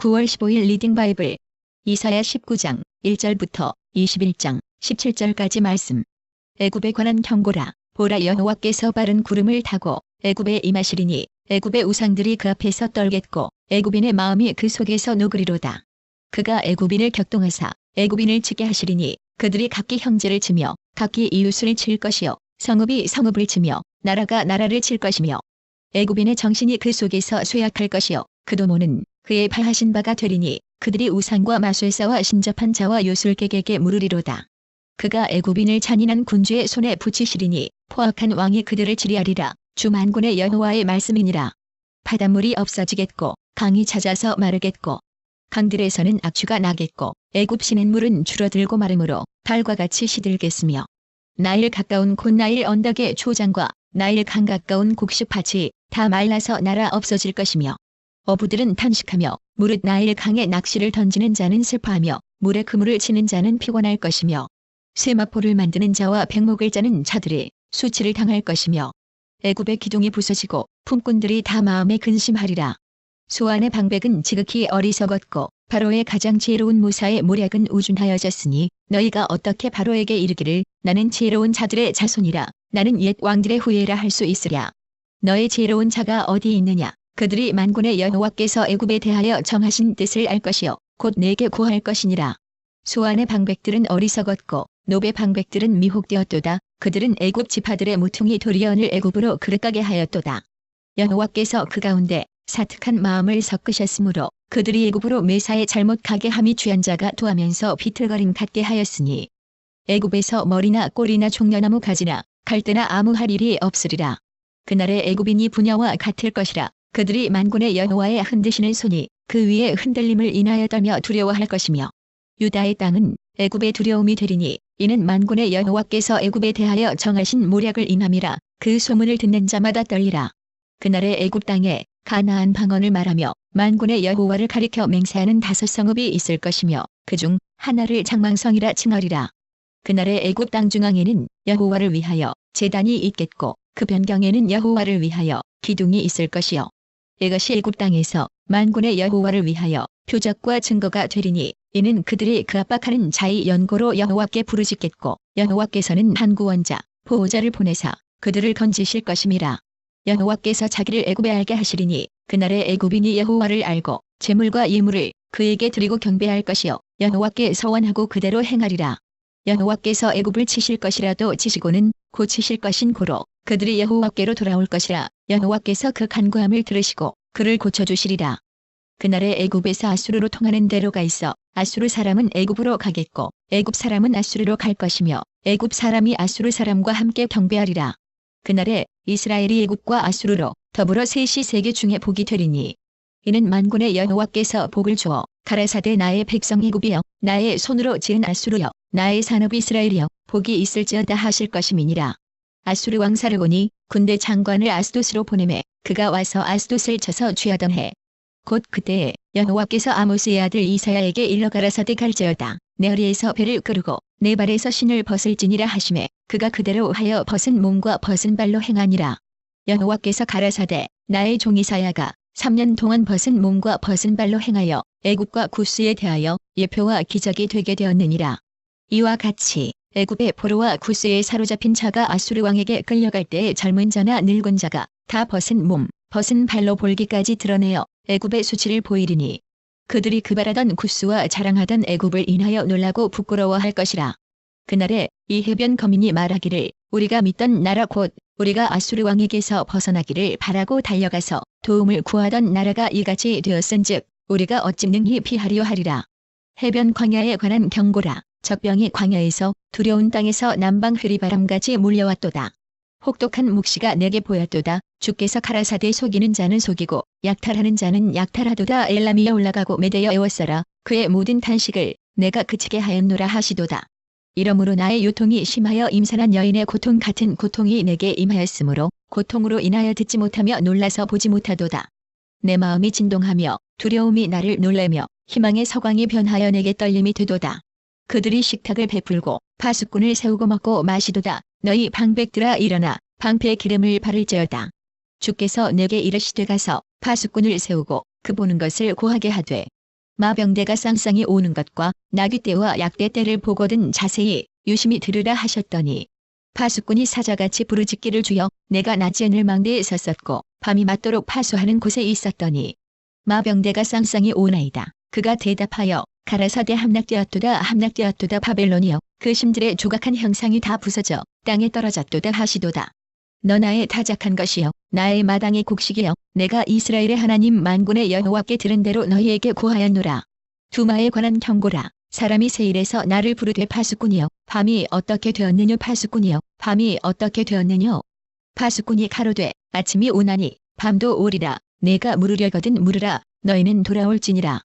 9월 15일 리딩 바이블 이사야 19장 1절부터 21장 17절까지 말씀. 애굽에 관한 경고라. 보라 여호와께서 바른 구름을 타고 애굽에 임하시리니 애굽의 우상들이 그 앞에서 떨겠고 애굽인의 마음이 그 속에서 녹으리로다. 그가 애굽인을 격동하사 애굽인을 치게 하시리니 그들이 각기 형제를 치며 각기 이웃을 칠 것이요 성읍이 성읍을 치며 나라가 나라를 칠 것이며 애굽인의 정신이 그 속에서 쇠약할 것이요 그 도모는 그의 발하신 바가 되리니 그들이 우상과 마술사와 신접한 자와 요술객에게 물으리로다. 그가 애굽인을 잔인한 군주의 손에 붙이시리니 포악한 왕이 그들을 치리하리라. 주 만군의 여호와의 말씀이니라. 바닷물이 없어지겠고 강이 찾아서 마르겠고 강들에서는 악취가 나겠고 애굽 시냇물은 줄어들고 마름으로 달과 같이 시들겠으며 나일 가까운 곧 나일 언덕의 초장과 나일 강 가까운 곡식밭이 다 말라서 날아 없어질 것이며 어부들은 탄식하며 무릇 나일 강에 낚시를 던지는 자는 슬퍼하며 물에 그물을 치는 자는 피곤할 것이며 쇠마포를 만드는 자와 백목을 짜는 자들이 수치를 당할 것이며 애굽의 기둥이 부서지고 품꾼들이 다 마음에 근심하리라. 소안의 방백은 지극히 어리석었고 바로의 가장 지혜로운 무사의 모략은 우준하여졌으니 너희가 어떻게 바로에게 이르기를 나는 지혜로운 자들의 자손이라 나는 옛 왕들의 후예라 할 수 있으랴. 너의 지혜로운 자가 어디 있느냐 그들이 만군의 여호와께서 애굽에 대하여 정하신 뜻을 알 것이요 곧 내게 구할 것이니라. 소안의 방백들은 어리석었고 노베 방백들은 미혹되었도다. 그들은 애굽 지파들의 무퉁이 도리언을 애굽으로 그릇가게 하였도다. 여호와께서 그 가운데 사특한 마음을 섞으셨으므로 그들이 애굽으로 매사에 잘못 가게 함이 취한 자가 도하면서 비틀거림 갖게 하였으니 애굽에서 머리나 꼬리나 종려나무 가지나 갈대나 아무 할 일이 없으리라. 그날의 애굽인이 분야와 같을 것이라. 그들이 만군의 여호와의 흔드시는 손이 그 위에 흔들림을 인하여 떨며 두려워할 것이며 유다의 땅은 애굽의 두려움이 되리니 이는 만군의 여호와께서 애굽에 대하여 정하신 모략을 인함이라 그 소문을 듣는 자마다 떨리라. 그날의 애굽 땅에 가나안 방언을 말하며 만군의 여호와를 가리켜 맹세하는 다섯 성읍이 있을 것이며 그중 하나를 장망성이라 칭하리라. 그날의 애굽 땅 중앙에는 여호와를 위하여 제단이 있겠고 그 변경에는 여호와를 위하여 기둥이 있을 것이요. 이것이 애굽 땅에서 만군의 여호와를 위하여 표적과 증거가 되리니 이는 그들이 그 압박하는 자의 연고로 여호와께 부르짖겠고 여호와께서는 한 구원자 보호자를 보내사 그들을 건지실 것임이라. 여호와께서 자기를 애굽에 알게 하시리니 그날의 애굽인이 여호와를 알고 재물과 예물을 그에게 드리고 경배할 것이요 여호와께 서원하고 그대로 행하리라. 여호와께서 애굽을 치실 것이라도 치시고는 고치실 것인 고로 그들이 여호와께로 돌아올 것이라 여호와께서 그 간구함을 들으시고 그를 고쳐주시리라. 그날에 애굽에서 아수르로 통하는 대로가 있어 아수르 사람은 애굽으로 가겠고 애굽 사람은 아수르로 갈 것이며 애굽 사람이 아수르 사람과 함께 경배하리라. 그날에 이스라엘이 애굽과 아수르로 더불어 셋이 세계 중에 복이 되리니 이는 만군의 여호와께서 복을 주어 가라사대 나의 백성 애굽이여 나의 손으로 지은 아수르여 나의 산업 이스라엘이여 복이 있을지어다 하실 것임이니라. 아수르 왕 사르곤이 군대 장관을 아스도스로 보내매 그가 와서 아스도스를 쳐서 취하던 해. 곧 그때에 여호와께서 아모스의 아들 이사야에게 일러 가라사대 갈지어다. 내 허리에서 배를 끄르고 내 발에서 신을 벗을지니라 하심에 그가 그대로 하여 벗은 몸과 벗은 발로 행하니라. 여호와께서 가라사대 나의 종 이사야가 3년 동안 벗은 몸과 벗은 발로 행하여 애굽과 구스에 대하여 예표와 기적이 되게 되었느니라. 이와 같이 애굽의 포로와 구스에 사로잡힌 자가 아수르 왕에게 끌려갈 때에 젊은 자나 늙은 자가 다 벗은 몸, 벗은 발로 볼기까지 드러내어 애굽의 수치를 보이리니 그들이 그발하던 구스와 자랑하던 애굽을 인하여 놀라고 부끄러워할 것이라. 그날에 이 해변 거민이 말하기를 우리가 믿던 나라 곧 우리가 아수르 왕에게서 벗어나기를 바라고 달려가서 도움을 구하던 나라가 이같이 되었은즉 우리가 어찌 능히 피하려 하리라. 해변 광야에 관한 경고라. 적병이 광야에서 두려운 땅에서 남방 흐리바람같이 물려왔도다. 혹독한 묵시가 내게 보였도다. 주께서 가라사대 속이는 자는 속이고 약탈하는 자는 약탈하도다. 엘람이여 올라가고 메대여 에워싸라. 그의 모든 탄식을 내가 그치게 하였노라 하시도다. 이러므로 나의 요통이 심하여 임산한 여인의 고통 같은 고통이 내게 임하였으므로 고통으로 인하여 듣지 못하며 놀라서 보지 못하도다. 내 마음이 진동하며 두려움이 나를 놀래며 희망의 서광이 변하여 내게 떨림이 되도다. 그들이 식탁을 베풀고 파수꾼을 세우고 먹고 마시도다. 너희 방백들아 일어나 방패의 기름을 바를지어다. 주께서 내게 이르시되 가서 파수꾼을 세우고 그 보는 것을 고하게 하되 마병대가 쌍쌍이 오는 것과 나귀 떼와 약대 떼를 보거든 자세히 유심히 들으라 하셨더니 파수꾼이 사자같이 부르짖기를 주여 내가 낮에 늘망대에 섰었고 밤이 맞도록 파수하는 곳에 있었더니 마병대가 쌍쌍이 오나이다. 그가 대답하여 가라사대 함락되었도다 함락되었도다 바벨론이여. 그 심들의 조각한 형상이 다 부서져 땅에 떨어졌도다 하시도다. 너 나의 타작한 것이여. 나의 마당의 곡식이여. 내가 이스라엘의 하나님 만군의 여호와께 들은 대로 너희에게 구하였노라. 두마에 관한 경고라. 사람이 세일에서 나를 부르되 파수꾼이여. 밤이 어떻게 되었느냐 파수꾼이여? 밤이 어떻게 되었느냐 파수꾼이 가로되 아침이 오나니 밤도 오리라. 내가 물으려거든 물으라. 너희는 돌아올지니라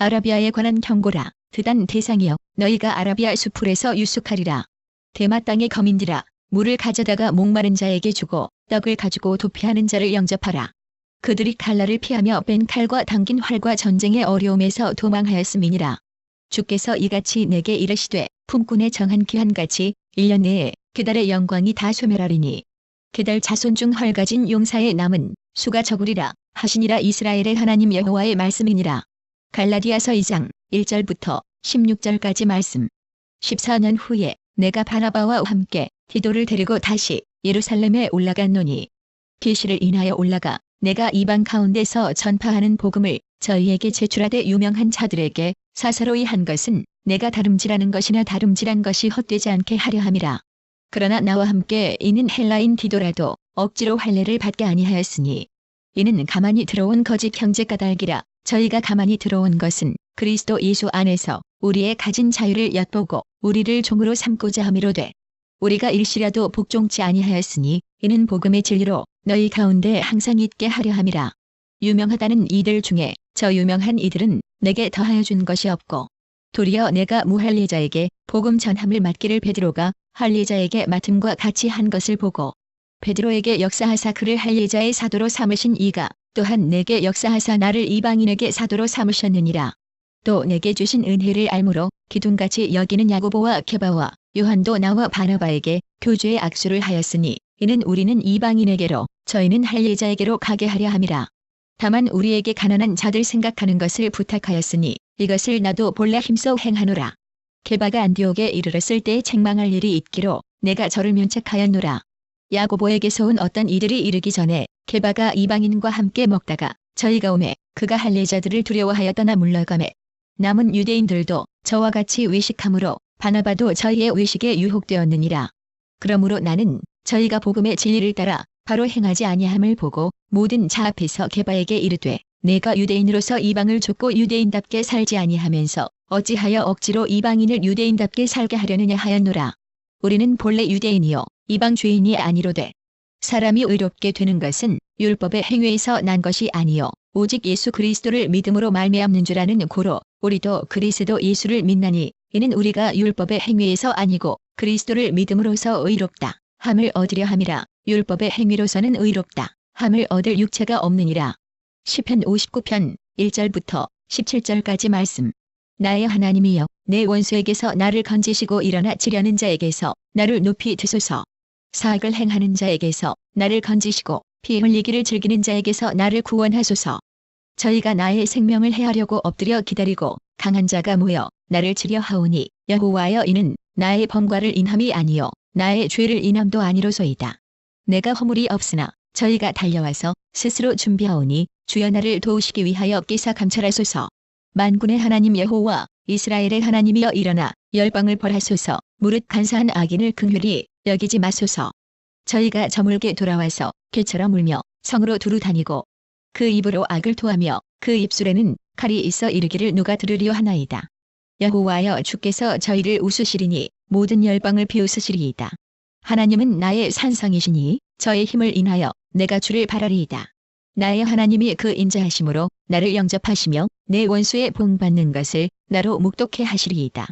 아라비아에 관한 경고라. 드단 대상이여 너희가 아라비아 수풀에서 유숙하리라. 대마 땅의 거민들아 물을 가져다가 목마른 자에게 주고 떡을 가지고 도피하는 자를 영접하라. 그들이 칼날을 피하며 뺀 칼과 당긴 활과 전쟁의 어려움에서 도망하였음이니라. 주께서 이같이 내게 이르시되 품꾼의 정한 기한같이 1년 내에 그달의 영광이 다 소멸하리니 그달 자손 중 헐가진 용사의 남은 수가 적으리라 하시니라 이스라엘의 하나님 여호와의 말씀이니라. 갈라디아서 2장 1절부터 16절까지 말씀. 14년 후에 내가 바나바와 함께 디도를 데리고 다시 예루살렘에 올라갔노니 계시를 인하여 올라가 내가 이방 가운데서 전파하는 복음을 저희에게 제출하되 유명한 자들에게 사사로이 한 것은 내가 다름질하는 것이나 다름질한 것이 헛되지 않게 하려 함이라. 그러나 나와 함께 이는 헬라인 디도라도 억지로 할례를 받게 아니하였으니 이는 가만히 들어온 거짓 형제 까닭이라 저희가 가만히 들어온 것은 그리스도 예수 안에서 우리의 가진 자유를 엿보고 우리를 종으로 삼고자 함이로되 우리가 일시라도 복종치 아니하였으니 이는 복음의 진리로 너희 가운데 항상 있게 하려 함이라. 유명하다는 이들 중에 저 유명한 이들은 내게 더하여 준 것이 없고 도리어 내가 무할례자에게 복음 전함을 맡기를 베드로가 할례자에게 맡음과 같이 한 것을 보고 베드로에게 역사하사 그를 할례자의 사도로 삼으신 이가 또한 내게 역사하사 나를 이방인에게 사도로 삼으셨느니라. 또 내게 주신 은혜를 알므로 기둥같이 여기는 야고보와 케바와 요한도 나와 바나바에게 교주의 악수를 하였으니 이는 우리는 이방인에게로 저희는 할례자에게로 가게 하려 함이라. 다만 우리에게 가난한 자들 생각하는 것을 부탁하였으니 이것을 나도 본래 힘써 행하노라. 게바가 안디옥에 이르렀을 때 책망할 일이 있기로 내가 저를 면책하였노라. 야고보에게서 온 어떤 이들이 이르기 전에 게바가 이방인과 함께 먹다가 저희가 오매 그가 할례자들을 두려워하여 떠나 물러가매 남은 유대인들도 저와 같이 외식함으로 바나바도 저희의 외식에 유혹되었느니라. 그러므로 나는 저희가 복음의 진리를 따라 바로 행하지 아니함을 보고 모든 자 앞에서 게바에게 이르되 내가 유대인으로서 이방을 쫓고 유대인답게 살지 아니하면서 어찌하여 억지로 이방인을 유대인답게 살게 하려느냐 하였노라. 우리는 본래 유대인이요 이방 죄인이 아니로되 사람이 의롭게 되는 것은 율법의 행위에서 난 것이 아니요 오직 예수 그리스도를 믿음으로 말미암는 줄 아는 고로 우리도 그리스도 예수를 믿나니 이는 우리가 율법의 행위에서 아니고 그리스도를 믿음으로서 의롭다 함을 얻으려 함이라 율법의 행위로서는 의롭다 함을 얻을 육체가 없느니라. 10편 59편 1절부터 17절까지 말씀. 나의 하나님이여 내 원수에게서 나를 건지시고 일어나 지려는 자에게서 나를 높이 드소서. 사악을 행하는 자에게서 나를 건지시고 피 흘리기를 즐기는 자에게서 나를 구원하소서. 저희가 나의 생명을 해하려고 엎드려 기다리고 강한 자가 모여 나를 치려 하오니 여호와여 이는 나의 범과를 인함이 아니요 나의 죄를 인함도 아니로소이다. 내가 허물이 없으나 저희가 달려와서 스스로 준비하오니 주여 나를 도우시기 위하여 끼사 감찰하소서. 만군의 하나님 여호와 이스라엘의 하나님이여 일어나 열방을 벌하소서 무릇 간사한 악인을 긍휼히 여기지 마소서. 저희가 저물게 돌아와서 개처럼 울며 성으로 두루 다니고 그 입으로 악을 토하며 그 입술에는 칼이 있어 이르기를 누가 들으려 하나이다. 여호와여 주께서 저희를 웃으시리니 모든 열방을 비웃으시리이다. 하나님은 나의 산성이시니 저의 힘을 인하여 내가 주를 바라리이다. 나의 하나님이 그 인자하심으로 나를 영접하시며 내 원수의 본받는 것을 나로 묵독해 하시리이다.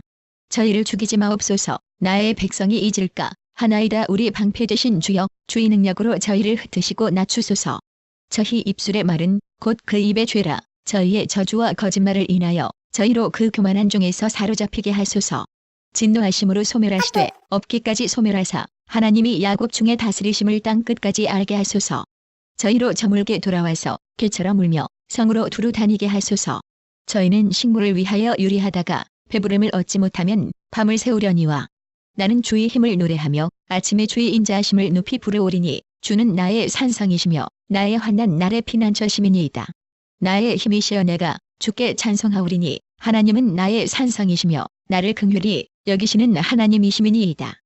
저희를 죽이지 마옵소서 나의 백성이 잊을까 하나이다 우리 방패 되신 주여 주의 능력으로 저희를 흩으시고 낮추소서. 저희 입술의 말은 곧 그 입의 죄라 저희의 저주와 거짓말을 인하여 저희로 그 교만한 중에서 사로잡히게 하소서. 진노하심으로 소멸하시되 없기까지 소멸하사 하나님이 야곱 중에 다스리심을 땅 끝까지 알게 하소서. 저희로 저물게 돌아와서 개처럼 울며 성으로 두루 다니게 하소서. 저희는 식물을 위하여 유리하다가 배부름을 얻지 못하면 밤을 새우려니와 나는 주의 힘을 노래하며 아침에 주의 인자하심을 높이 부르오리니 주는 나의 산성이시며 나의 환난 날의 피난처심이니이다. 나의 힘이시여 내가 주께 찬송하오리니 하나님은 나의 산성이시며 나를 긍휼히 여기시는 하나님이시미니이다.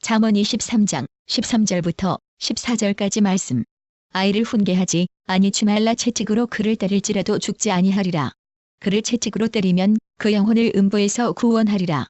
잠언 23장 13절부터 14절까지 말씀. 아이를 훈계하지 아니치 말라 채찍으로 그를 때릴지라도 죽지 아니하리라. 그를 채찍으로 때리면 그 영혼을 음부에서 구원하리라.